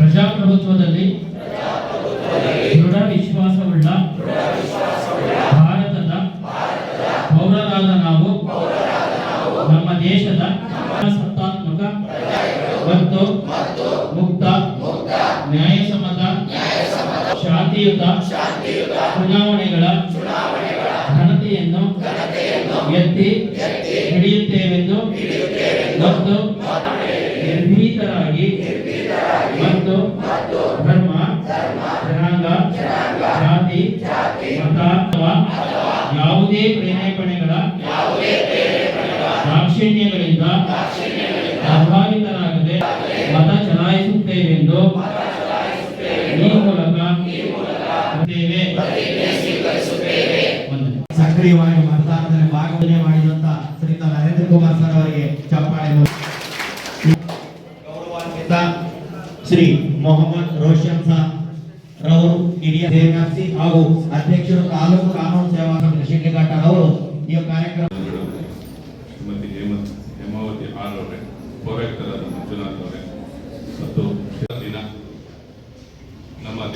ಪ್ರಜಾಪ್ರಭುತ್ವದಲ್ಲಿ ದೃಢ ವಿಶ್ವಾಸವುಳ್ಳ ಭಾರತದ ಪೌರರಾದ ನಾವು, ನಮ್ಮ ದೇಶದ ಸತ್ತಾತ್ಮಕ ಮತ್ತು ಮುಕ್ತ ನ್ಯಾಯಸಮ್ಮತ ಶಾಂತಿಯುತ ಚುನಾವಣೆಗಳ ಘನತೆಯನ್ನು ಎತ್ತಿ ಹಿಡಿಯುತ್ತೇವೆಂದು ಜಾತಿ ಅಥವಾ ಯಾವುದೇ ಪ್ರೇರೇಪಣೆಗಳ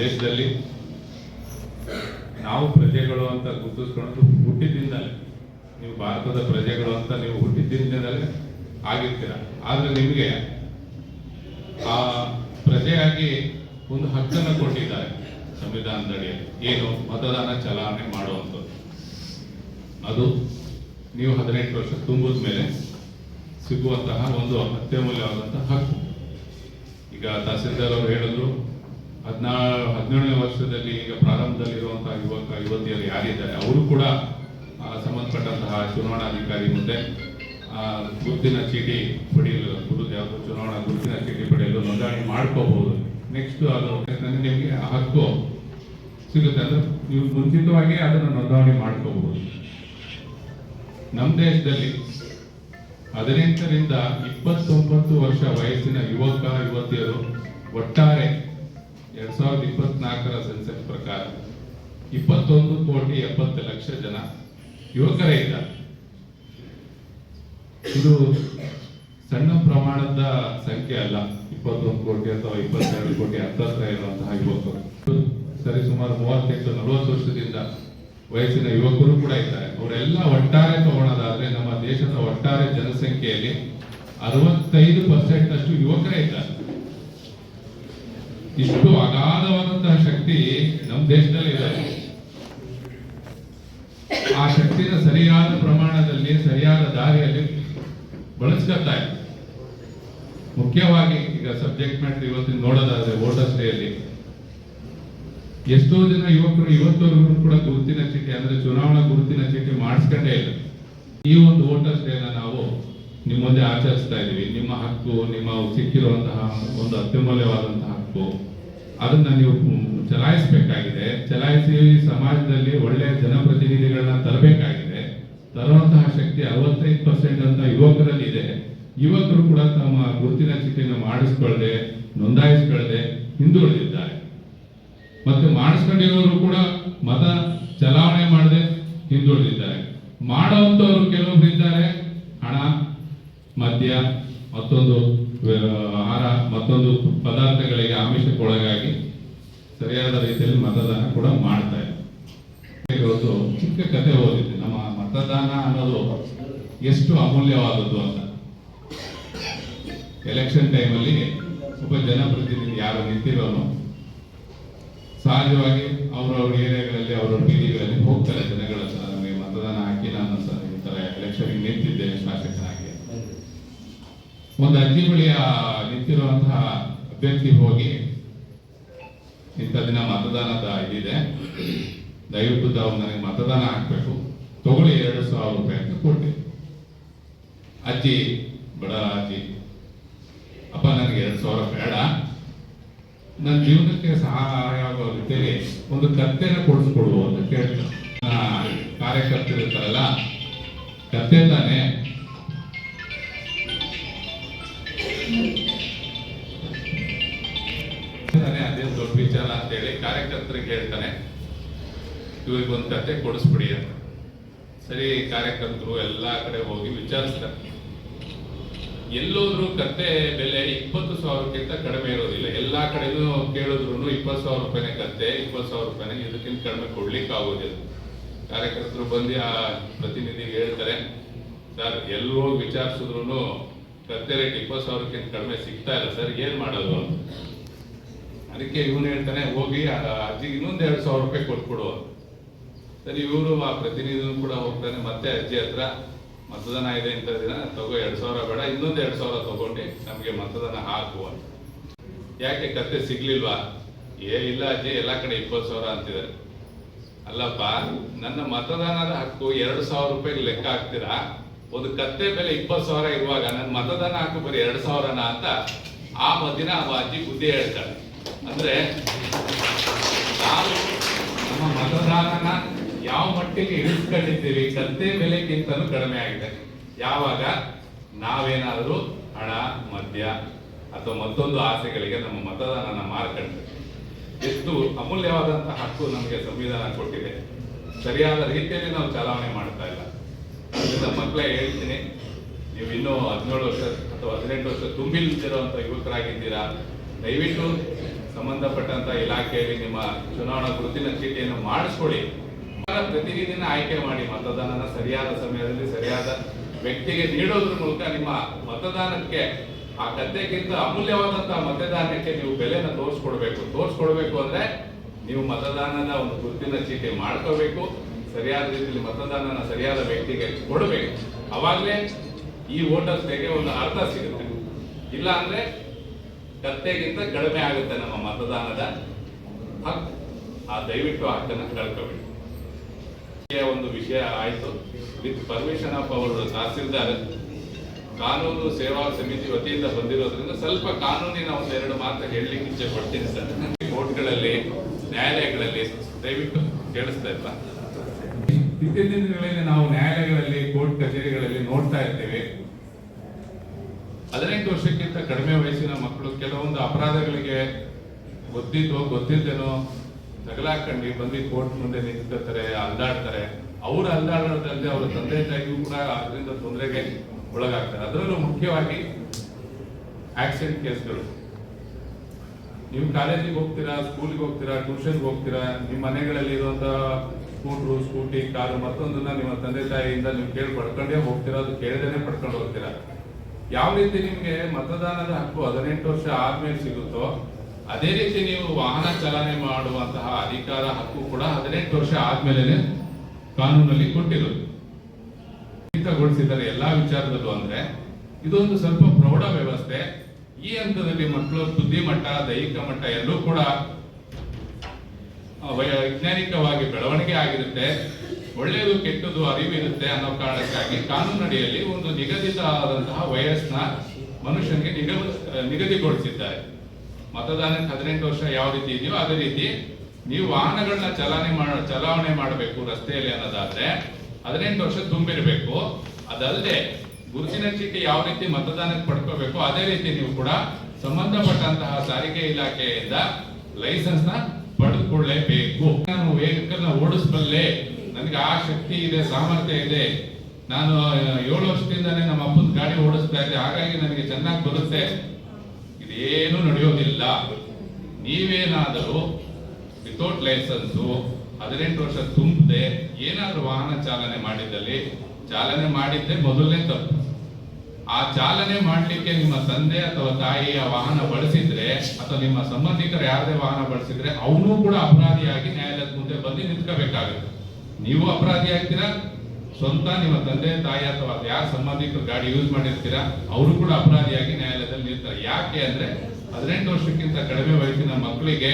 ದೇಶದಲ್ಲಿ ನಾವು ಪ್ರಜೆಗಳು ಅಂತ ಗುರುತಿಸ್ಕೊಂಡು ಹುಟ್ಟಿದಿಂದಲೇ ನೀವು ಭಾರತದ ಪ್ರಜೆಗಳು ಅಂತ ನೀವು ಹುಟ್ಟಿದ್ದಿಂದಲೇ ಆಗಿರ್ತೀರ. ಆದರೆ ನಿಮಗೆ ಆ ಪ್ರಜೆಯಾಗಿ ಒಂದು ಹಕ್ಕನ್ನು ಕೊಟ್ಟಿದ್ದಾರೆ ಸಂವಿಧಾನದಡಿಯಲ್ಲಿ. ಏನು? ಮತದಾನ ಚಲಾವಣೆ ಮಾಡುವಂಥದ್ದು. ಅದು ನೀವು ಹದಿನೆಂಟು ವರ್ಷ ತುಂಬಿದ ಮೇಲೆ ಸಿಗುವಂತಹ ಒಂದು ಅತ್ಯಮೂಲ್ಯವಾದಂತಹ ಹಕ್ಕು. ಈಗ ತಹಸೀಲ್ದಾರ್ ಅವರು ಹೇಳಿದ್ರು ಹದಿನಾರು ಹದಿನೇಳನೇ ವರ್ಷದಲ್ಲಿ ಈಗ ಪ್ರಾರಂಭದಲ್ಲಿರುವಂತಹ ಯುವಕ ಯುವತಿಯರು ಯಾರಿದ್ದಾರೆ? ಅವರು ಕೂಡ ಸಂಬಂಧಪಟ್ಟಂತಹ ಚುನಾವಣಾಧಿಕಾರಿ ಮುಂದೆ ಆ, ಗುರುತಿನ ಚೀಟಿ ಪಡೆಯಲು ಗುರು ಯಾವುದು ಚುನಾವಣಾ ಗುರುತಿನ ಚೀಟಿ ಪಡೆಯಲು ನೋಂದಣಿ ಮಾಡ್ಕೋಬಹುದು. ನೆಕ್ಸ್ಟ್ ಅದು ನಿಮಗೆ ಹಕ್ಕು ಸಿಗುತ್ತೆ. ಅಂದ್ರೆ ನೀವು ಮುಂಚಿತವಾಗಿ ಅದನ್ನು ನೋಂದಣಿ ಮಾಡ್ಕೋಬಹುದು. ನಮ್ಮ ದೇಶದಲ್ಲಿ ಹದಿನೆಂಟರಿಂದ ಇಪ್ಪತ್ತೊಂಬತ್ತು ವರ್ಷ ವಯಸ್ಸಿನ ಯುವಕ ಯುವತಿಯರು ಒಟ್ಟಾರೆ ಎರಡ್ ಸಾವಿರದ ಇಪ್ಪತ್ನಾಲ್ಕರ ಸೆನ್ಸೆಕ್ಸ್ ಪ್ರಕಾರ ಇಪ್ಪತ್ತೊಂದು ಕೋಟಿ ಎಪ್ಪತ್ತು ಲಕ್ಷ ಜನ ಯುವಕರೇ ಇದ್ದಾರೆ. ಇದು ಸಣ್ಣ ಪ್ರಮಾಣದ ಸಂಖ್ಯೆ ಅಲ್ಲ, ಇಪ್ಪತ್ತೊಂದು ಕೋಟಿ ಅಥವಾ ಇಪ್ಪತ್ತೆರಡು ಕೋಟಿ ಹತ್ತತ್ರ ಇರುವಂತಹ ಯುವಕರು. ಸರಿ ಸುಮಾರು ಮೂವತ್ತೆಂಟು, ನಲವತ್ತು ವರ್ಷದಿಂದ ವಯಸ್ಸಿನ ಯುವಕರು ಕೂಡ ಇದ್ದಾರೆ. ಅವರೆಲ್ಲ ಒಟ್ಟಾರೆ ತಗೊಳ್ಳೋದಾದ್ರೆ ನಮ್ಮ ದೇಶದ ಒಟ್ಟಾರೆ ಜನಸಂಖ್ಯೆಯಲ್ಲಿ ಅರವತ್ತೈದು ಪರ್ಸೆಂಟ್ ಅಷ್ಟು ಯುವಕರೇ ಇದ್ದಾರೆ. ಇಷ್ಟು ಅಗಾಧವಾದಂತಹ ಶಕ್ತಿ ನಮ್ಮ ದೇಶದಲ್ಲಿ ಇದೆ. ಆ ಶಕ್ತಿನ ಸರಿಯಾದ ಪ್ರಮಾಣದಲ್ಲಿ, ಸರಿಯಾದ ದಾರಿಯಲ್ಲಿ ಬಳಸ್ಕೊತಾ ಇದೆ. ಮುಖ್ಯವಾಗಿ ಈಗ ಸಬ್ಜೆಕ್ಟ್ ಮ್ಯಾಟರ್ ಇವತ್ತಿನ ನೋಡೋದಾದ್ರೆ ವೋಟರ್ಸ್ ಡೇ ಅಲ್ಲಿ. ಎಷ್ಟೋ ಜನ ಯುವಕರು ಇವತ್ತವರೆಗೂ ಕೂಡ ಗುರುತಿನ ಚೀಟಿ, ಅಂದ್ರೆ ಚುನಾವಣಾ ಗುರುತಿನ ಚೀಟಿ ಮಾಡಿಸ್ಕೊಂಡೇ ಇಲ್ಲ. ಈ ಒಂದು ವೋಟರ್ಸ್ ಡೇನ ನಾವು ನಿಮ್ಮ ಮುಂದೆ ಆಚರಿಸ್ತಾ ಇದ್ದೀವಿ. ನಿಮ್ಮ ಹಕ್ಕು, ನಿಮ್ಮ ಸಿಕ್ಕಿರುವಂತಹ ಒಂದು ಅತ್ಯಮೂಲ್ಯವಾದಂತಹ ಹಕ್ಕು. ಅದನ್ನ ನೀವು ಚಲಾಯಿಸಬೇಕಾಗಿದೆ. ಚಲಾಯಿಸಿ ಸಮಾಜದಲ್ಲಿ ಒಳ್ಳೆಯ ಜನಪ್ರತಿನಿಧಿಗಳನ್ನ ತರಬೇಕಾಗಿದೆ. ತರುವಂತಹ ಶಕ್ತಿ ಅರವತ್ತೈದು ಪರ್ಸೆಂಟ್ ಅಂತ ಯುವಕರಲ್ಲಿ ಇದೆ. ಯುವಕರು ಕೂಡ ತಮ್ಮ ಗುರುತಿನ ಚೀಟಿನ ಮಾಡಿಸ್ಕೊಳ್ಳದೆ, ನೋಂದಾಯಿಸ್ಕೊಳ್ಳದೆ ಹಿಂದುಳಿದಿದ್ದಾರೆ. ಮತ್ತೆ ಮಾಡಿಸ್ಕೊಂಡಿರೋರು ಕೂಡ ಮತ ಚಲಾವಣೆ ಮಾಡದೆ ಹಿಂದುಳಿದಿದ್ದಾರೆ. ಮಾಡುವಂತವರು ಕೆಲವೊಬ್ರು ಇದ್ದಾರೆ ಹಣ ಮದ್ಯ ಮತ್ತೊಂದು ಆ, ಆಹಾರ ಮತ್ತೊಂದು ಪದಾರ್ಥಗಳಿಗೆ ಆಮಿಷಕ್ಕೊಳಗಾಗಿ ಸರಿಯಾದ ರೀತಿಯಲ್ಲಿ ಮತದಾನ ಕೂಡ ಮಾಡ್ತಾ ಇದ್ದಾರೆ ಇವತ್ತು ಚಿಕ್ಕ ಕತೆ ಓದಿದ್ದೆ. ನಮ್ಮ ಮತದಾನ ಅನ್ನೋದು ಎಷ್ಟು ಅಮೂಲ್ಯವಾದದ್ದು ಅಂತ. ಎಲೆಕ್ಷನ್ ಟೈಮಲ್ಲಿ ಒಬ್ಬ ಜನಪ್ರತಿನಿಧಿ ಯಾರು ನಿಂತಿರೋನು ಸಹಜವಾಗಿ ಅವ್ರವ್ರ ಏರಿಯಾಗಳಲ್ಲಿ ಅವ್ರವ್ರ ಬೀದಿಗಳಲ್ಲಿ ಹೋಗ್ತಾರೆ ಜನಗಳ ಸರ್ ನಮಗೆ ಮತದಾನ ಹಾಕಿ ನಾನು ಸರ್ ಈ ತರ ಎಲೆಕ್ಷನ್ ನಿಂತಿದ್ದೆ ಶಾಸಕನಾಗಿ. ಒಂದು ಅಜ್ಜಿ ಬಳಿಯ ನಿಂತಿರುವಂತಹ ಅಭ್ಯರ್ಥಿ ಹೋಗಿ ಇಂಥ ದಿನ ಮತದಾನದ ಇದಿದೆ ದಯವಿಟ್ಟು ತಾವು ನನಗೆ ಮತದಾನ ಹಾಕಬೇಕು. ತಗೊಳ್ಳಿ ಎರಡು ಸಾವಿರ ರೂಪಾಯಿ ಅಂತ ಕೊಟ್ಟೆ ಅಜ್ಜಿ ಬಡ ಅಜ್ಜಿ. ಅಪ್ಪ ನನಗೆ ಎರಡು ಸಾವಿರ ಬೇಡ. ನನ್ನ ಜೀವನಕ್ಕೆ ಸಹಾಯ ಆಗೋ ರೀತಿಯಲ್ಲಿ ಒಂದು ಕತ್ತೆನ ಕೊಡಿಸ್ಕೊಡು ಅಂತ ಕೇಳ್ತಾರೆ ಆ, ಕಾರ್ಯಕರ್ತರು ಇರ್ತಾರಲ್ಲ ಕತ್ತೆ ತಾನೆ ಕಾರ್ಯಕರ್ತರಿಗೆ ಹೇಳ್ತಾನೆ ಇವ್ರಿಗೆ ಒಂದು ಕತೆ ಕೊಡಿಸ್ಬಿಡಿ ಅಂತ. ಸರಿ, ಕಾರ್ಯಕರ್ತರು ಎಲ್ಲಾ ಕಡೆ ಹೋಗಿ ವಿಚಾರಿಸ್ತಾರೆ. ಎಲ್ಲೋದ್ರೂ ಕತೆ ಬೆಲೆ ಇಪ್ಪತ್ತು ಸಾವಿರಕ್ಕಿಂತ ಕಡಿಮೆ ಇರೋದಿಲ್ಲ. ಎಲ್ಲಾ ಕಡೆನೂ ಕೇಳಿದ್ರು ಇಪ್ಪತ್ತು ಸಾವಿರ ರೂಪಾಯಿನೇ ಕತ್ತೆ ಇಪ್ಪತ್ತು ಸಾವಿರ ರೂಪಾಯಿನೇ ಇದಕ್ಕಿಂತ ಕಡಿಮೆ ಕೊಡ್ಲಿಕ್ಕೆ ಆಗೋದಿಲ್ಲ. ಕಾರ್ಯಕರ್ತರು ಬಂದು ಆ ಪ್ರತಿನಿಧಿಗೆ ಹೇಳ್ತಾರೆ, ಸರ್ ಎಲ್ಲರೂ ವಿಚಾರಿಸಿದ್ರು ಕತ್ತೆ ರೇಟ್ ಇಪ್ಪತ್ತು ಸಾವಿರಕ್ಕಿಂತ ಕಡಿಮೆ ಸಿಗ್ತಾ ಇಲ್ಲ. ಸರ್, ಏನ್ ಮಾಡೋದು? ಅದಕ್ಕೆ ಇವನು ಹೇಳ್ತಾನೆ, ಹೋಗಿ ಅಜ್ಜಿಗೆ ಇನ್ನೊಂದು ಎರಡು ಸಾವಿರ ರೂಪಾಯಿ ಕೊಟ್ಬಿಡು ಸರಿ, ಇವರು ಆ ಪ್ರತಿನಿಧಿನೂ ಕೂಡ ಹೋಗ್ತಾನೆ, ಮತ್ತೆ ಅಜ್ಜಿ ಹತ್ರ ಮತದಾನ ಇದೆ ಅಂತ ದಿನ, ತಗೋ ಎರಡು ಸಾವಿರ ಬೇಡ, ಇನ್ನೊಂದು ಎರಡು ಸಾವಿರ ತಗೊಂಡು ನಮಗೆ ಮತದಾನ ಹಾಕುವ ಯಾಕೆ ಕತ್ತೆ ಸಿಗ್ಲಿಲ್ವಾ? ಏ, ಇಲ್ಲ ಅಜ್ಜಿ, ಎಲ್ಲಾ ಕಡೆ ಇಪ್ಪತ್ತು ಸಾವಿರ ಅಂತಿದ್ದಾರೆ. ಅಲ್ಲಪ್ಪ, ನನ್ನ ಮತದಾನದ ಹಕ್ಕು ಎರಡು ಸಾವಿರ ರೂಪಾಯಿಗೆ ಲೆಕ್ಕ ಹಾಕ್ತೀರಾ? ಒಂದು ಕತ್ತೆ ಬೆಲೆ ಇಪ್ಪತ್ತು ಸಾವಿರ ಇರುವಾಗ ನನ್ನ ಮತದಾನ ಹಾಕು ಬರೀ ಎರಡು ಸಾವಿರನ ಅಂತ ಆ ಮದ್ದಿನ ಆ ಅಜ್ಜಿ ಬುದ್ಧಿ ಹೇಳ್ತಾಳೆ. ಅಂದ್ರೆ, ನಾವು ನಮ್ಮ ಮತದಾನನ ಯಾವ ಮಟ್ಟಿಗೆ ಇಳಿಸ್ಕೊಂಡಿದ್ದೀವಿ ಕತ್ತೆ ಬೆಲೆಗಿಂತನೂ ಕಡಿಮೆ ಆಗಿದೆ. ಯಾವಾಗ? ನಾವೇನಾದರೂ ಹಣ, ಮದ್ಯ ಅಥವಾ ಮತ್ತೊಂದು ಆಸೆಗಳಿಗೆ ನಮ್ಮ ಮತದಾನನ ಮಾರ್ಕೊಂಡ್ರೆ ಎಷ್ಟು ಅಮೂಲ್ಯವಾದಂತಹ ಹಕ್ಕು ನಮಗೆ ಸಂವಿಧಾನ ಕೊಟ್ಟಿದೆ. ಸರಿಯಾದ ರೀತಿಯಲ್ಲಿ ನಾವು ಚಲಾವಣೆ ಮಾಡ್ತಾ ಇಲ್ಲ. ಅದರಿಂದ ಮಕ್ಕಳೇ ಹೇಳ್ತೀನಿ, ನೀವು ಇನ್ನೂ ಹದಿನೇಳು ವರ್ಷ ಅಥವಾ ಹದಿನೆಂಟು ವರ್ಷ ತುಂಬಿಲ್ದಿರುವಂತ ಯುವಕರಾಗಿದ್ದೀರಾ? ದಯವಿಟ್ಟು ಸಂಬಂಧಪಟ್ಟಂತ ಇಲಾಖೆಯಲ್ಲಿ ನಿಮ್ಮ ಚುನಾವಣಾ ಗುರುತಿನ ಚೀಟಿಯನ್ನು ಮಾಡಿಸ್ಕೊಳ್ಳಿ. ಪ್ರತಿನಿಧಿನ ಆಯ್ಕೆ ಮಾಡಿ ಮತದಾನನ ಸರಿಯಾದ ಸಮಯದಲ್ಲಿ ಸರಿಯಾದ ವ್ಯಕ್ತಿಗೆ ನೀಡೋದ್ರ ಮೂಲಕ ನಿಮ್ಮ ಮತದಾನಕ್ಕೆ ಆ ಗದ್ದೆಗಿಂತ ಅಮೂಲ್ಯವಾದಂತಹ ಮತದಾನಕ್ಕೆ ನೀವು ಬೆಲೆನ ತೋರಿಸ್ಕೊಡ್ಬೇಕು. ತೋರಿಸ್ಕೊಡ್ಬೇಕು ಅಂದ್ರೆ ನೀವು ಮತದಾನದ ಒಂದು ಗುರುತಿನ ಚೀಟಿ ಮಾಡ್ಕೋಬೇಕು. ಸರಿಯಾದ ರೀತಿಯಲ್ಲಿ ಮತದಾನನ ಸರಿಯಾದ ವ್ಯಕ್ತಿಗೆ ಕೊಡಬೇಕು. ಅವಾಗಲೇ ಈ ವೋಟರ್ಸ್ ಡೇಗೆ ಒಂದು ಅರ್ಥ ಸಿಗುತ್ತೆ. ಇಲ್ಲ ಅಂದ್ರೆ ಕತ್ತೆಗಿಂತ ಕಡಿಮೆ ಆಗುತ್ತೆ ನಮ್ಮ ಮತದಾನದ ಹಕ್ಕು. ಆ ದಯವಿಟ್ಟು ಹಕ್ಕನ್ನು ಕಳ್ಕೊಬೇಡಿ. ಒಂದು ವಿಷಯ ಆಯ್ತು. ವಿತ್ ಪರ್ಮಿಷನ್ ಆಫ್ ಅವರು ತಹಸೀಲ್ದಾರ್. ಕಾನೂನು ಸೇವಾ ಸಮಿತಿ ವತಿಯಿಂದ ಬಂದಿರೋದ್ರಿಂದ ಸ್ವಲ್ಪ ಕಾನೂನಿನ ಒಂದು ಎರಡು ಮಾತು ಹೇಳಲಿಕ್ಕೆ ಇಚ್ಛೆ ಪಡ್ತೀನಿ ಸರ್. ಕೋರ್ಟ್ಗಳಲ್ಲಿ ನ್ಯಾಯಾಲಯಗಳಲ್ಲಿ ದಯವಿಟ್ಟು ಕೇಳಿಸ್ತಾ ಇಲ್ಲ ಇತ್ತೀಚಿನ ದಿನಗಳಲ್ಲಿ ನಾವು ನ್ಯಾಯಾಲಯಗಳಲ್ಲಿ ಕೋರ್ಟ್ ಕಚೇರಿಗಳಲ್ಲಿ ನೋಡ್ತಾ ಇರ್ತೇವೆ. ಹದಿನೆಂಟು ವರ್ಷಕ್ಕಿಂತ ಕಡಿಮೆ ವಯಸ್ಸಿನ ಮಕ್ಕಳು ಕೆಲವೊಂದು ಅಪರಾಧಗಳಿಗೆ ಗೊತ್ತಿದ್ದೋ ಗೊತ್ತಿದ್ದೇನೋ ತಗಲಾಕಂಡಿ ಬಂದು ಕೋರ್ಟ್ ಮುಂದೆ ನಿಂತ್ಕೊತಾರೆ ಅಲ್ದಾಡ್ತಾರೆ. ಅವರು ಅಲ್ದಾಡೋದಲ್ಲದೆ ಅವರ ತಂದೆ ತಾಯಿಗೂ ಕೂಡ ಅದರಿಂದ ತೊಂದರೆಗೆ ಒಳಗಾಗ್ತಾರೆ. ಅದರಲ್ಲೂ ಮುಖ್ಯವಾಗಿ ಆಕ್ಸಿಡೆಂಟ್ ಕೇಸ್ಗಳು. ನೀವು ಕಾಲೇಜಿಗೆ ಹೋಗ್ತೀರಾ, ಸ್ಕೂಲ್ಗೆ ಹೋಗ್ತೀರಾ, ಟ್ಯೂಷನ್ಗೆ ಹೋಗ್ತೀರಾ, ನಿಮ್ಮ ಮನೆಗಳಲ್ಲಿ ಇರುವಂತ ಸ್ಕೂಟ್ರು, ಸ್ಕೂಟಿ, ಕಾರು ಮತ್ತೊಂದನ್ನ ನಿಮ್ಮ ತಂದೆ ತಾಯಿಯಿಂದ ನೀವು ಕೇಳಿ ಪಡ್ಕೊಂಡೇ ಹೋಗ್ತೀರಾ, ಅದು ಕೇಳದೇನೆ ಪಡ್ಕೊಂಡು ಹೋಗ್ತೀರಾ? ಯಾವ ರೀತಿ ನಿಮಗೆ ಮತದಾನದ ಹಕ್ಕು ಹದಿನೆಂಟು ವರ್ಷ ಆದ್ಮೇಲೆ ಸಿಗುತ್ತೋ, ಅದೇ ರೀತಿ ನೀವು ವಾಹನ ಚಾಲನೆ ಮಾಡುವಂತಹ ಅಧಿಕಾರ ಹಕ್ಕು ಕೂಡ ಹದಿನೆಂಟು ವರ್ಷ ಆದ್ಮೇಲೆ ಕಾನೂನಲ್ಲಿ ಕೊಟ್ಟಿರೋದು. ಎಲ್ಲಾ ವಿಚಾರದಲ್ಲೂ ಅಂದ್ರೆ, ಇದೊಂದು ಸ್ವಲ್ಪ ಪ್ರೌಢ ವ್ಯವಸ್ಥೆ. ಈ ಹಂತದಲ್ಲಿ ಮಕ್ಕಳು ಬುದ್ಧಿಮಟ್ಟ ದೈಹಿಕ ಮಟ್ಟ ಎಲ್ಲೂ ಕೂಡ ವೈಜ್ಞಾನಿಕವಾಗಿ ಬೆಳವಣಿಗೆ ಆಗಿರುತ್ತೆ. ಒಳ್ಳೆಯದು ಕೆಟ್ಟದ್ದು ಅರಿವಿರುತ್ತೆ ಅನ್ನೋ ಕಾರಣಕ್ಕಾಗಿ ಕಾನೂನಡಿಯಲ್ಲಿ ಒಂದು ನಿಗದಿತ ಆದಂತಹ ವಯಸ್ಸನ್ನ ಮನುಷ್ಯನಿಗೆ ನಿಗ ನಿಗದಿಗೊಳಿಸಿದ್ದಾರೆ. ಮತದಾನಕ್ಕೆ ಹದಿನೆಂಟು ವರ್ಷ ಯಾವ ರೀತಿ ಇದೆಯೋ ಅದೇ ರೀತಿ ನೀವು ವಾಹನಗಳನ್ನ ಚಲಾವಣೆ ಮಾಡ, ಚಲಾವಣೆ ಮಾಡಬೇಕು ರಸ್ತೆಯಲ್ಲಿ ಅನ್ನೋದಾದ್ರೆ ಹದಿನೆಂಟು ವರ್ಷ ತುಂಬಿರಬೇಕು. ಅದಲ್ಲದೆ ಗುರುತಿನ ಚೀಟಿ ಯಾವ ರೀತಿ ಮತದಾನಕ್ಕೆ ಪಡ್ಕೋಬೇಕು ಅದೇ ರೀತಿ ನೀವು ಕೂಡ ಸಂಬಂಧಪಟ್ಟಂತಹ ಸಾರಿಗೆ ಇಲಾಖೆಯಿಂದ ಲೈಸೆನ್ಸ್ನ ಪಡೆದುಕೊಳ್ಳಲೇಬೇಕು ನಾನು ವೆಹಿಕಲ್ನ ಓಡಿಸಬಲ್ಲೆ ನನಗೆ ಆ ಶಕ್ತಿ ಇದೆ, ಸಾಮರ್ಥ್ಯ ಇದೆ. ನಾನು ಏಳು ವರ್ಷದಿಂದಾನೇ ನಮ್ಮ ಅಪ್ಪನ ಗಾಡಿ ಓಡಿಸ್ತಾ ಇದ್ದೆ. ಹಾಗಾಗಿ ನನಗೆ ಚೆನ್ನಾಗಿ ಬರುತ್ತೆ. ಇದೇನು ನಡೆಯೋದಿಲ್ಲ. ನೀವೇನಾದರೂ ವಿತೌಟ್ ಲೈಸೆನ್ಸು ಹದಿನೆಂಟು ವರ್ಷ ತುಂಬದೆ ಏನಾದರೂ ವಾಹನ ಚಾಲನೆ ಮಾಡಿದ್ದಲ್ಲಿ, ಚಾಲನೆ ಮಾಡಿದ್ದೆ ಮೊದಲನೇ ತಪ್ಪು. ಆ ಚಾಲನೆ ಮಾಡಲಿಕ್ಕೆ ನಿಮ್ಮ ತಂದೆ ಅಥವಾ ತಾಯಿಯ ವಾಹನ ಬಳಸಿದ್ರೆ, ಅಥವಾ ನಿಮ್ಮ ಸಂಬಂಧಿಕರು ಯಾರದೇ ವಾಹನ ಬಳಸಿದ್ರೆ, ಅವನು ಕೂಡ ಅಪರಾಧಿಯಾಗಿ ನ್ಯಾಯಾಲಯದ ಮುಂದೆ ಬಂದು ನಿಂತ್ಕೋಬೇಕಾಗುತ್ತೆ. ನೀವು ಅಪರಾಧಿ ಆಗ್ತೀರಾ? ಸ್ವಂತ ನಿಮ್ಮ ತಂದೆ, ತಾಯಿ ಅಥವಾ ಯಾರ ಸಂಬಂಧಿಕರು ಗಾಡಿ ಯೂಸ್ ಮಾಡಿರ್ತೀರಾ, ಅವರು ಕೂಡ ಅಪರಾಧಿಯಾಗಿ ನ್ಯಾಯಾಲಯದಲ್ಲಿ ನಿಲ್ತಾರೆ. ಯಾಕೆ ಅಂದ್ರೆ ಹದಿನೆಂಟು ವರ್ಷಕ್ಕಿಂತ ಕಡಿಮೆ ವಯಸ್ಸಿನ ಮಕ್ಕಳಿಗೆ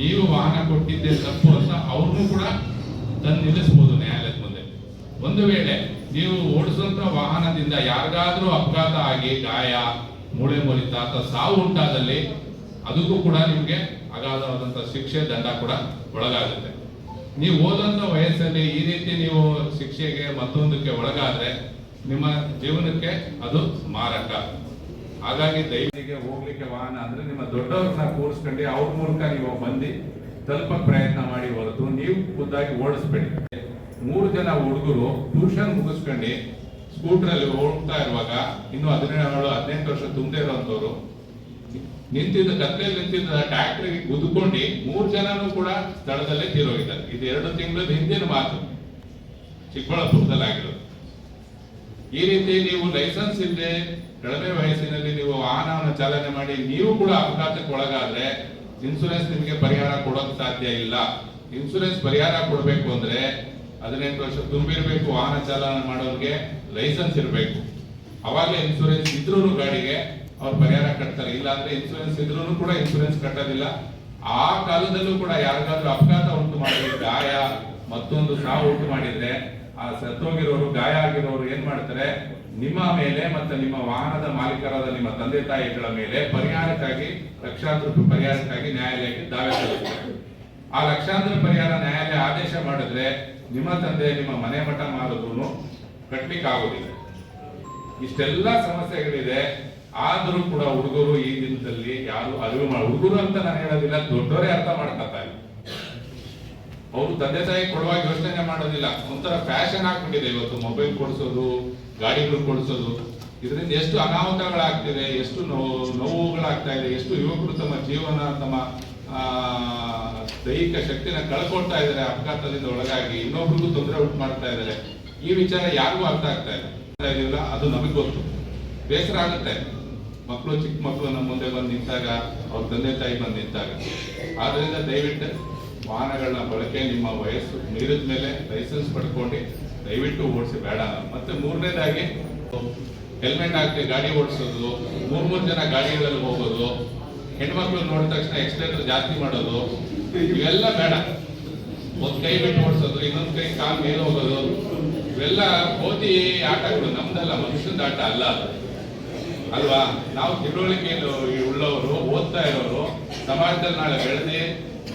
ನೀವು ವಾಹನ ಕೊಟ್ಟಿದ್ದೆ ತಪ್ಪು ಅಂತ ಅವ್ರನ್ನೂ ಕೂಡ ತಂದು ನಿಲ್ಲಿಸಬಹುದು ನ್ಯಾಯಾಲಯದ ಮುಂದೆ. ಒಂದು ವೇಳೆ ನೀವು ಓಡಿಸುವಂತ ವಾಹನದಿಂದ ಯಾರಿಗಾದ್ರೂ ಅಪಘಾತ ಆಗಿ ಗಾಯ, ಮೂಳೆ ಮುರಿತ ಅಥವಾ ಸಾವು ಉಂಟಾದಲ್ಲಿ, ಅದಕ್ಕೂ ಕೂಡ ನಿಮಗೆ ಅಗಾಧವಾದಂತಹ ಶಿಕ್ಷೆ, ದಂಡ ಕೂಡ ಒಳಗಾಗುತ್ತೆ. ನೀವು ಓದಂತ ವಯಸ್ಸಲ್ಲಿ ಈ ರೀತಿ ನೀವು ಶಿಕ್ಷೆಗೆ ಮತ್ತೊಂದಕ್ಕೆ ಒಳಗಾದ್ರೆ ನಿಮ್ಮ ಜೀವನಕ್ಕೆ ಅದು ಮಾರಕ ಹಾಗಾಗಿ ದೈವಿಗೆ ಹೋಗ್ಲಿಕ್ಕೆ ವಾಹನ ಅಂದ್ರೆ ನಿಮ್ಮ ದೊಡ್ಡವ್ರನ್ನ ಕೂರಿಸ್ಕೊಂಡು ಅವ್ರ ಮೂಲಕ ನೀವು ಬಂದು ತಲುಪ ಪ್ರಯತ್ನ ಮಾಡಿ ಹೊರತು ನೀವು ಖುದ್ದಾಗಿ ಓಡಿಸ್ಬೇಡಿ. ಮೂರು ಜನ ಹುಡುಗರು ಟ್ಯೂಷನ್ ಮುಗಿಸ್ಕೊಂಡು ಸ್ಕೂಟರ್ ಅಲ್ಲಿ ಹೋಗ್ತಾ ಇರುವಾಗ, ಇನ್ನು ಹದಿನೇಳು ಹದಿನೆಂಟು ವರ್ಷ ತುಂಬದೇ ಇರುವಂತವ್ರು ನಿಂತಿದ್ದ ಕತ್ತೆಯಲ್ಲಿ ನಿಂತಿದ್ದ ಟ್ಯಾಕ್ಟರ್ ಗುದ್ಕೊಂಡು ಮೂರ್ ಜನನು ಕೂಡ ಸ್ಥಳದಲ್ಲೇ ತೀರೋಗಿದ್ದಾರೆ. ಇದು ಎರಡು ತಿಂಗಳ ಹಿಂದಿನ ಮಾತು. ಚಿಕ್ಕಬಳ್ಳಾಪುರದಲ್ಲಿ ಆಗಿರೋದು. ಈ ರೀತಿ ನೀವು ಲೈಸೆನ್ಸ್ ಇಲ್ಲದೆ ಕಡಿಮೆ ವಯಸ್ಸಿನಲ್ಲಿ ನೀವು ವಾಹನವನ್ನು ಚಾಲನೆ ಮಾಡಿ ನೀವು ಕೂಡ ಅಪಘಾತಕ್ಕೆ ಒಳಗಾದ್ರೆ ಇನ್ಸೂರೆನ್ಸ್ ನಿಮಗೆ ಪರಿಹಾರ ಕೊಡೋಕೆ ಸಾಧ್ಯ ಇಲ್ಲ. ಇನ್ಸೂರೆನ್ಸ್ ಪರಿಹಾರ ಕೊಡಬೇಕು ಅಂದ್ರೆ ಹದಿನೆಂಟು ವರ್ಷ ತುಂಬಿರಬೇಕು ವಾಹನ ಚಾಲನೆ ಮಾಡೋರಿಗೆ ಲೈಸೆನ್ಸ್ ಇರಬೇಕು. ಅವಾಗಲೇ ಇನ್ಸೂರೆನ್ಸ್ ಇದ್ರೂ ಗಾಡಿಗೆ ಅವ್ರು ಪರಿಹಾರ ಕಟ್ತಾರೆ. ಇಲ್ಲ ಅಂದ್ರೆ ಇನ್ಸೂರೆನ್ಸ್ ಇದ್ರೂ ಕೂಡ ಇನ್ಸೂರೆನ್ಸ್ ಕಟ್ಟೋದಿಲ್ಲ. ಆ ಕಾಲದಲ್ಲೂ ಕೂಡ ಯಾರಿಗಾದ್ರೂ ಅಪಘಾತ ಉಂಟು ಮಾಡಿದ್ರೆ ಗಾಯ, ಮತ್ತೊಂದು ಸಾವು ಉಂಟು ಮಾಡಿದ್ರೆ ಆ ಸತ್ತೋಗಿರೋರು, ಗಾಯ ಆಗಿರೋರು ಏನ್ ಮಾಡ್ತಾರೆ? ನಿಮ್ಮ ಮೇಲೆ ಮತ್ತೆ ನಿಮ್ಮ ವಾಹನದ ಮಾಲೀಕರಾದ ನಿಮ್ಮ ತಂದೆ ತಾಯಿಗಳ ಮೇಲೆ ಪರಿಹಾರಕ್ಕಾಗಿ, ಲಕ್ಷಾಂತರ ಪರಿಹಾರಕ್ಕಾಗಿ ನ್ಯಾಯಾಲಯಕ್ಕೆ ದಾವೆ ಸಲ್ಲಿಸ್ತಾರೆ. ಆ ಲಕ್ಷಾಂತರ ಪರಿಹಾರ ನ್ಯಾಯಾಲಯ ಆದೇಶ ಮಾಡಿದ್ರೆ ನಿಮ್ಮ ತಂದೆ, ನಿಮ್ಮ ಮನೆ ಮಠ ಮಾಡಿದ್ರು ಕಟ್ಲಿಕ್ಕೆ ಆಗೋದಿಲ್ಲ ಇಷ್ಟೆಲ್ಲ ಸಮಸ್ಯೆಗಳಿದೆ. ಆದ್ರೂ ಕೂಡ ಹುಡುಗರು ಈ ದಿನದಲ್ಲಿ ಯಾರು ಅರಿವು ಮಾಡ, ಹುಡುಗರು ಅಂತ ನಾನು ಹೇಳೋದಿಲ್ಲ, ದೊಡ್ಡವರೇ ಅರ್ಥ ಮಾಡ್ಕೊತಾರೆ ಅವರು ತಂದೆ ತಾಯಿ ಕೊಡುವಾಗ ಯೋಚನೆ ಮಾಡೋದಿಲ್ಲ. ಒಂಥರ ಫ್ಯಾಷನ್ ಆಗ್ಬಿಟ್ಟಿದೆ ಇವತ್ತು. ಮೊಬೈಲ್ ಕೊಡಿಸೋದು, ಗಾಡಿಗಳು ಕೊಡಿಸೋದು. ಇದರಿಂದ ಎಷ್ಟು ಅನಾಹುತಗಳಾಗ್ತಿದೆ, ಎಷ್ಟು ನೋವು ನೋವುಗಳಾಗ್ತಾ ಇದೆ, ಎಷ್ಟು ಯುವಕರು ತಮ್ಮ ಜೀವನ, ತಮ್ಮ ದೈಹಿಕ ಶಕ್ತಿನ ಕಳ್ಕೊಳ್ತಾ ಇದ್ದಾರೆ, ಅಪಘಾತದಿಂದ ಒಳಗಾಗಿ. ಇನ್ನೊಬ್ರಿಗೂ ತೊಂದರೆ ಉಂಟು ಮಾಡ್ತಾ ಇದ್ದಾರೆ. ಈ ವಿಚಾರ ಯಾರಿಗೂ ಅರ್ಥ ಆಗ್ತಾ ಇಲ್ಲ. ಅದು ನಮಗೆ ಗೊತ್ತು. ಬೇಸರ ಆಗುತ್ತೆ. ಮಕ್ಕಳು ಚಿಕ್ಕ ಮಕ್ಕಳು ನಮ್ಮ ಮುಂದೆ ಬಂದು ನಿಂತಾಗ ಅವ್ರ ತಂದೆ ತಾಯಿ ಬಂದು ನಿಂತಾಗ ಆದ್ದರಿಂದ ದಯವಿಟ್ಟು ವಾಹನಗಳನ್ನ ಬಳಕೆ ನಿಮ್ಮ ವಯಸ್ಸು ಮೀರಿದ ಮೇಲೆ ಲೈಸೆನ್ಸ್ ಪಡ್ಕೊಂಡು ದಯವಿಟ್ಟು ಓಡಿಸಿ ಬೇಡ. ಮತ್ತೆ ಮೂರನೇದಾಗಿ, ಹೆಲ್ಮೆಟ್ ಹಾಕಿ ಗಾಡಿ ಓಡಿಸೋದು, ಮೂರ್ ಮೂರು ಜನ ಗಾಡಿಗಳಲ್ಲಿ ಹೋಗೋದು, ಹೆಣ್ಮಕ್ಳು ನೋಡಿದ ತಕ್ಷಣ ಎಕ್ಸ್ಲೇಟರ್ ಜಾಸ್ತಿ ಮಾಡೋದು, ಇವೆಲ್ಲ ಬೇಡ ಒಂದು ಕೈ ಬಿಟ್ಟು ಓಡಿಸೋದು, ಇನ್ನೊಂದು ಕೈ ಕಾಲ್ ಮೇಲೆ ಹೋಗೋದು, ಇವೆಲ್ಲ ಓದಿ ಆಟಗಳು ನಮ್ದಲ್ಲ ಮನುಷ್ಯನ ಆಟ ಅಲ್ಲ. ಅಲ್ವಾ? ನಾವು ತಿಳುವಳಿಕೆ ಉಳ್ಳವರು, ಓದ್ತಾ ಇರೋರು, ಸಮಾಜದಲ್ಲಿ ನಾಳೆ ಬೆಳೆದಿ,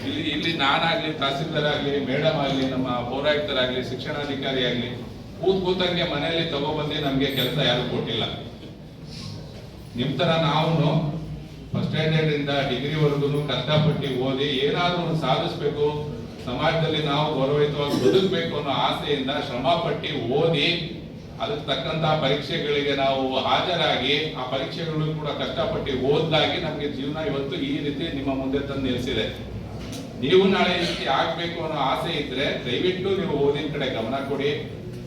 ಇಲ್ಲಿ ಇಲ್ಲಿ ನಾನಾಗ್ಲಿ ತಹಸೀಲ್ದಾರ್ ಆಗ್ಲಿ ಮೇಡಮ್ ಆಗ್ಲಿ, ನಮ್ಮ ಪೌರಾಯುಕ್ತರಾಗ್ಲಿ, ಶಿಕ್ಷಣಾಧಿಕಾರಿ ಆಗ್ಲಿ, ಕೂತ್ ಕೂತಂಗೆ ಮನೆಯಲ್ಲಿ ತಗೊಬಂದು ನಮ್ಗೆ ಕೆಲಸ ಯಾರು ಕೊಟ್ಟಿಲ್ಲ. ನಿಮ್ ತರ ನಾವು ಫಸ್ಟ್ ಸ್ಟ್ಯಾಂಡರ್ಡ್ ಇಂದ ಡಿಗ್ರಿವರೆಗೂ ಕಷ್ಟಪಟ್ಟು ಓದಿ ಏನಾದ್ರೂ ಸಾಧಿಸ್ಬೇಕು. ಸಮಾಜದಲ್ಲಿ ನಾವು ಗೌರವಯುತವಾಗಿ ಬದುಕಬೇಕು ಅನ್ನೋ ಆಸೆಯಿಂದ ಶ್ರಮ ಪಟ್ಟಿ ಓದಿ ಅದಕ್ಕೆ ತಕ್ಕಂತಹ ಪರೀಕ್ಷೆಗಳಿಗೆ ನಾವು ಹಾಜರಾಗಿ ಆ ಪರೀಕ್ಷೆಗಳು ಕೂಡ ಕಷ್ಟಪಟ್ಟು ಓದ್ದಾಗಿ ನಮಗೆ ಜೀವನ ಇವತ್ತು ಈ ರೀತಿ ನಿಮ್ಮ ಮುಂದೆ ತಂದು ನಿಲ್ಲಿಸಿದೆ. ನೀವು ನಾಳೆ ಈ ರೀತಿ ಆಗ್ಬೇಕು ಅನ್ನೋ ಆಸೆ ಇದ್ರೆ ದಯವಿಟ್ಟು ನೀವು ಓದಿನ ಕಡೆ ಗಮನ ಕೊಡಿ.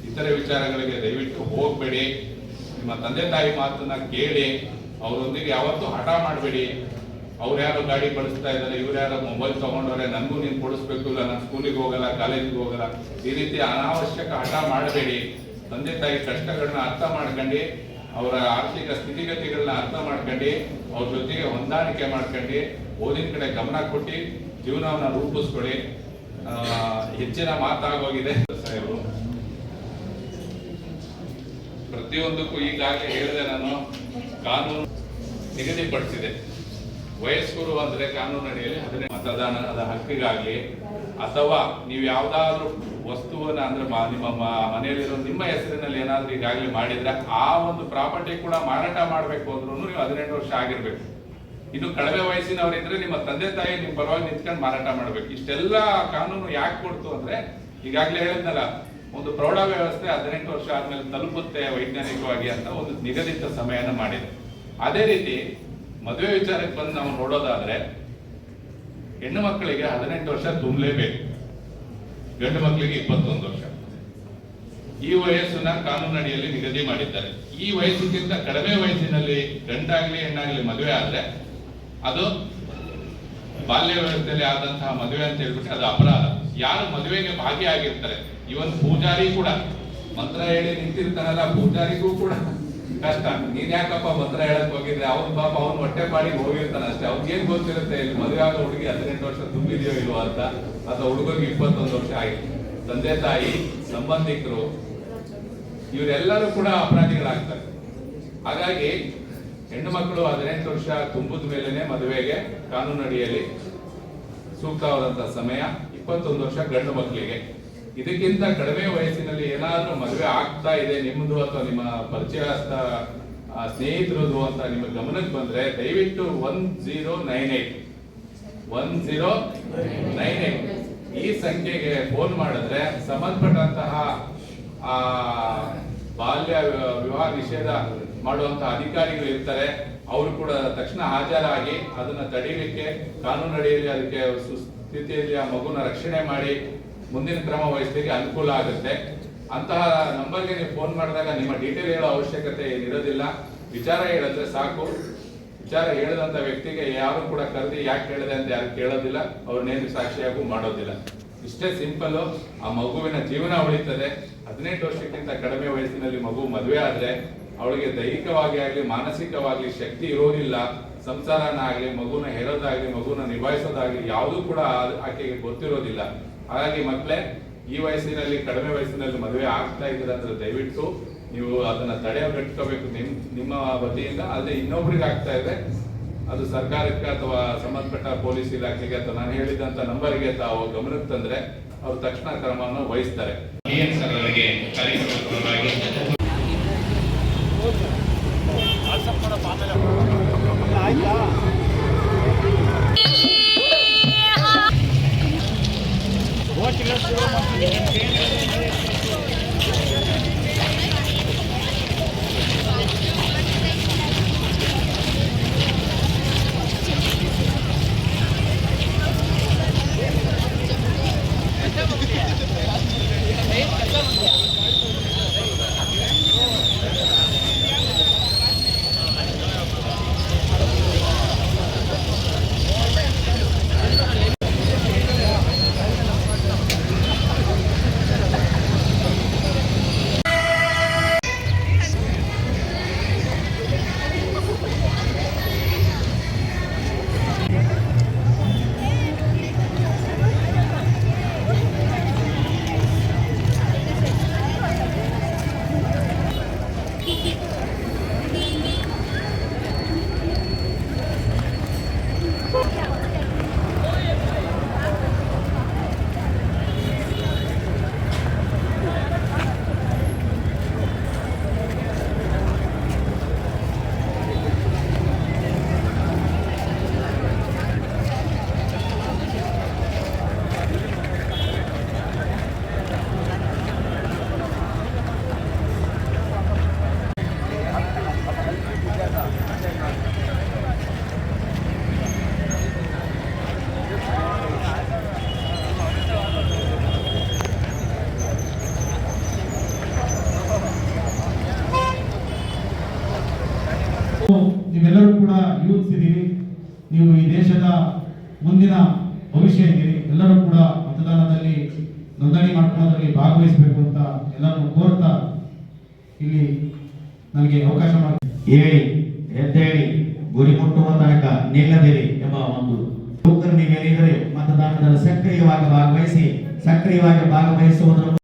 ಇತರೆ ವಿಚಾರಗಳಿಗೆ ದಯವಿಟ್ಟು ಹೋಗ್ಬೇಡಿ. ನಿಮ್ಮ ತಂದೆ ತಾಯಿ ಮಾತನ್ನ ಕೇಳಿ. ಅವರೊಂದಿಗೆ ಯಾವತ್ತೂ ಹಠ ಮಾಡಬೇಡಿ. ಅವ್ರು ಯಾರು ಗಾಡಿ ಬಳಸ್ತಾ ಇದ್ದಾರೆ, ಇವ್ರು ಯಾರೋ ಮೊಬೈಲ್ ತಗೊಂಡವ್ರೆ ನನಗೂ ನೀನು ಕೊಡಿಸ್ಬೇಕು ಇಲ್ಲ, ನಾನು ಸ್ಕೂಲಿಗೆ ಹೋಗಲ್ಲ ಕಾಲೇಜಿಗೆ ಹೋಗಲ್ಲ. ಈ ರೀತಿ ಅನಾವಶ್ಯಕ ಹಠ ಮಾಡಬೇಡಿ. ತಂದೆ ತಾಯಿ ಕಷ್ಟಗಳನ್ನ ಅರ್ಥ ಮಾಡ್ಕೊಂಡು ಅವರ ಆರ್ಥಿಕ ಸ್ಥಿತಿಗತಿಗಳನ್ನ ಅರ್ಥ ಮಾಡ್ಕೊಂಡು ಅವ್ರ ಜೊತೆಗೆ ಹೊಂದಾಣಿಕೆ ಮಾಡ್ಕೊಂಡು ಓದಿನ ಕಡೆ ಗಮನ ಕೊಟ್ಟು ಜೀವನವನ್ನ ರೂಪಿಸ್ಕೊಳ್ಳಿ. ಹೆಚ್ಚಿನ ಮಾತಾಗೋಗಿದೆ. ಸಾಹೇಬರು. ಪ್ರತಿಯೊಂದಕ್ಕೂ ಈಗಾಗಲೇ ಹೇಳಿದೆ ನಾನು ಕಾನೂನು ನಿಗದಿಪಡಿಸಿದೆ. ವಯಸ್ಕರು ಅಂದ್ರೆ ಕಾನೂನು ಅಡಿಯಲ್ಲಿ ಹದಿನೈದು ಮತದಾನದ ಹಕ್ಕಿಗಾಗಲಿ ಅಥವಾ ನೀವು ಯಾವ್ದಾದ್ರು ವಸ್ತುವನ್ನ ಅಂದ್ರೆ ನಿಮ್ಮ ಮನೆಯಲ್ಲಿರೋ ನಿಮ್ಮ ಹೆಸರಿನಲ್ಲಿ ಏನಾದ್ರೂ ಈಗಾಗಲೇ ಮಾಡಿದ್ರೆ ಆ ಒಂದು ಪ್ರಾಪರ್ಟಿ ಕೂಡ ಮಾರಾಟ ಮಾಡ್ಬೇಕು ಅಂದ್ರೂ ನೀವು ಹದಿನೆಂಟು ವರ್ಷ ಆಗಿರ್ಬೇಕು. ಇನ್ನು ಕಡಿಮೆ ವಯಸ್ಸಿನವರಿದ್ರೆ ನಿಮ್ಮ ತಂದೆ ತಾಯಿ ನಿಮ್ ಪರವಾಗಿ ನಿಂತ್ಕೊಂಡು ಮಾರಾಟ ಮಾಡ್ಬೇಕು. ಇಷ್ಟೆಲ್ಲ ಕಾನೂನು ಯಾಕೆ ಕೊಡ್ತು ಅಂದ್ರೆ, ಈಗಾಗಲೇ ಹೇಳಿದ್ನಲ್ಲ, ಒಂದು ಪ್ರೌಢ ವ್ಯವಸ್ಥೆ ಹದಿನೆಂಟು ವರ್ಷ ಆದ್ಮೇಲೆ ತಲುಪುತ್ತೆ ವೈಜ್ಞಾನಿಕವಾಗಿ ಅಂತ ಒಂದು ನಿಗದಿತ ಸಮಯನ ಮಾಡಿದೆ. ಅದೇ ರೀತಿ ಮದುವೆ ವಿಚಾರಕ್ಕೆ ಬಂದು ನಾವು ನೋಡೋದಾದ್ರೆ, ಹೆಣ್ಣು ಮಕ್ಕಳಿಗೆ ಹದಿನೆಂಟು ವರ್ಷ ತುಂಬಲೇಬೇಕು. ಗಂಡು ಮಕ್ಕಳಿಗೆ ಇಪ್ಪತ್ತೊಂದು ವರ್ಷ. ಈ ವಯಸ್ಸನ್ನ ಕಾನೂನಡಿಯಲ್ಲಿ ನಿಗದಿ ಮಾಡಿದ್ದಾರೆ. ಈ ವಯಸ್ಸಿಗಿಂತ ಕಡಿಮೆ ವಯಸ್ಸಿನಲ್ಲಿ ಗಂಡಾಗ್ಲಿ, ಹೆಣ್ಣಾಗ್ಲಿ ಮದುವೆ ಆದ್ರೆ ಅದು ಬಾಲ್ಯ ವ್ಯವಸ್ಥೆಯಲ್ಲಿ ಆದಂತಹ ಮದುವೆ ಅಂತ ಹೇಳ್ಬಿಟ್ಟು ಅದು ಅಪರಾಧ. ಯಾರು ಮದುವೆಗೆ ಭಾಗಿಯಾಗಿರ್ತಾರೆ, ಇವನ್ ಪೂಜಾರಿ ಕೂಡ. ಮಂತ್ರ ಹೇಳಿ ನಿಂತಿರ್ತಾರಲ್ಲ ಪೂಜಾರಿಗೂ ಕೂಡ. ಕಷ್ಟ ನೀನ್ ಯಾಕಪ್ಪ ಮಂತ್ರ ಹೇಳಕ್ ಹೋಗಿದ್ರೆ ಅವ್ನ್ ಪಾಪ ಅವ್ನ್ ಹೊಟ್ಟೆ ಮಾಡಿ ಹೋಗಿರ್ತಾನೆ ಅಷ್ಟೇ. ಅವ್ನಿಗೆ ಏನ್ ಗೊತ್ತಿರುತ್ತೆ ಇಲ್ಲಿ? ಮದುವೆ ಆಗೋ ಹುಡುಗಿ ಹದಿನೆಂಟು ವರ್ಷ ತುಂಬಿದೆಯೋ ಇಲ್ವೋ ಅಂತ. ಅಥವಾ ಹುಡುಗರಿಗೆ ಇಪ್ಪತ್ತೊಂದು ವರ್ಷ ಆಯ್ತು. ತಂದೆ ತಾಯಿ, ಸಂಬಂಧಿಕರು, ಇವರೆಲ್ಲರೂ ಕೂಡ ಅಪರಾಧಿಗಳಾಗ್ತಾರೆ. ಹಾಗಾಗಿ ಹೆಣ್ಣು ಮಕ್ಕಳು ಹದಿನೆಂಟು ವರ್ಷ ತುಂಬಿದ ಮೇಲೆನೆ ಮದುವೆಗೆ ಕಾನೂನು ಅಡಿಯಲ್ಲಿ ಸೂಕ್ತವಾದಂತಹ ಸಮಯ, ಇಪ್ಪತ್ತೊಂದು ವರ್ಷ ಗಂಡು ಮಕ್ಕಳಿಗೆ. ಇದಕ್ಕಿಂತ ಕಡಿಮೆ ವಯಸ್ಸಿನಲ್ಲಿ ಏನಾದ್ರೂ ಮದುವೆ ಆಗ್ತಾ ಇದೆ ನಿಮ್ಮದು ಅಥವಾ ನಿಮ್ಮ ಪರಿಚಯಸ್ಥ ಸ್ನೇಹಿತರದು ಅಂತ ನಿಮ್ಮ ಗಮನಕ್ಕೆ ಬಂದ್ರೆ ದಯವಿಟ್ಟು one zero nine eight. One zero nine eight. ಈ ಸಂಖ್ಯೆಗೆ ಫೋನ್ ಮಾಡಿದ್ರೆ ಸಂಬಂಧಪಟ್ಟಂತಹ ಬಾಲ್ಯ ವಿವಾಹ ನಿಷೇಧ ಮಾಡುವಂತಹ ಅಧಿಕಾರಿಗಳು ಇರ್ತಾರೆ. ಅವರು ಕೂಡ ತಕ್ಷಣ ಹಾಜರಾಗಿ ಅದನ್ನ ತಡೀಲಿಕ್ಕೆ ಕಾನೂನು ಅಡಿಯಲ್ಲಿ ಅದಕ್ಕೆ ಸುಸ್ಥಿತಿಯಲ್ಲಿ ಆ ಮಗುನ ರಕ್ಷಣೆ ಮಾಡಿ ಮುಂದಿನ ಕ್ರಮ ವಹಿಸಲಿಕ್ಕೆ ಅನುಕೂಲ ಆಗುತ್ತೆ. ಅಂತಹ ನಂಬರ್ಗೆ ನೀವು ಫೋನ್ ಮಾಡಿದಾಗ ನಿಮ್ಮ ಡೀಟೇಲ್ ಹೇಳೋ ಅವಶ್ಯಕತೆ ಏನಿರೋದಿಲ್ಲ. ವಿಚಾರ ಹೇಳಿದ್ರೆ ಸಾಕು. ವಿಚಾರ ಹೇಳದಂತ ವ್ಯಕ್ತಿಗೆ ಯಾರು ಕೂಡ ಕರೆದಿ ಯಾಕೆ ಹೇಳಿದೆ ಅಂತ ಯಾರು ಕೇಳೋದಿಲ್ಲ. ಅವ್ರ ನೇರ ಸಾಕ್ಷಿಯಾಗೂ ಮಾಡೋದಿಲ್ಲ. ಇಷ್ಟೇ ಸಿಂಪಲ್ ಆ ಮಗುವಿನ ಜೀವನ ಉಳಿತದೆ. ಹದಿನೆಂಟು ವರ್ಷಕ್ಕಿಂತ ಕಡಿಮೆ ವಯಸ್ಸಿನಲ್ಲಿ ಮಗು ಮದುವೆ ಆದ್ರೆ ಅವಳಿಗೆ ದೈಹಿಕವಾಗಿ ಆಗ್ಲಿ ಮಾನಸಿಕವಾಗಿ ಶಕ್ತಿ ಇರೋದಿಲ್ಲ. ಸಂಸಾರನ ಆಗ್ಲಿ, ಮಗುನ ಹೇರೋದಾಗ್ಲಿ, ಮಗುನ ನಿಭಾಯಿಸೋದಾಗ್ಲಿ ಯಾವುದೂ ಕೂಡ ಆಕೆಗೆ ಗೊತ್ತಿರೋದಿಲ್ಲ. ಹಾಗಾಗಿ ಮಕ್ಕಳೇ, ಈ ವಯಸ್ಸಿನಲ್ಲಿ, ಕಡಿಮೆ ವಯಸ್ಸಿನಲ್ಲಿ ಮದುವೆ ಆಗ್ತಾ ಇದ್ದೀರ ಅಂದ್ರೆ ದಯವಿಟ್ಟು ನೀವು ಅದನ್ನ ತಡೆಗಟ್ಕೋಬೇಕು ನಿಮ್, ನಿಮ್ಮ ವತಿಯಿಂದ ಆದ್ರೆ ಇನ್ನೊಬ್ರಿಗೆ ಆಗ್ತಾ ಇದೆ. ಅದು ಸರ್ಕಾರಕ್ಕೆ ಅಥವಾ ಸಂಬಂಧಪಟ್ಟ ಪೊಲೀಸ್ ಇಲಾಖೆಗೆ ಅಥವಾ ನಾನು ಹೇಳಿದಂತ ನಂಬರ್ಗೆ ತಾವು ಗಮನಕ್ಕೆ ತಂದ್ರೆ, ಅವ್ರು ತಕ್ಷಣ ಕ್ರಮವನ್ನು ವಹಿಸ್ತಾರೆ. ನೀವೆಲ್ಲರೂ ಕೂಡ ಯೂತ್ಸ್ ಇದ್ದೀರಿ ನೀವು ಈ ದೇಶದ ಮುಂದಿನ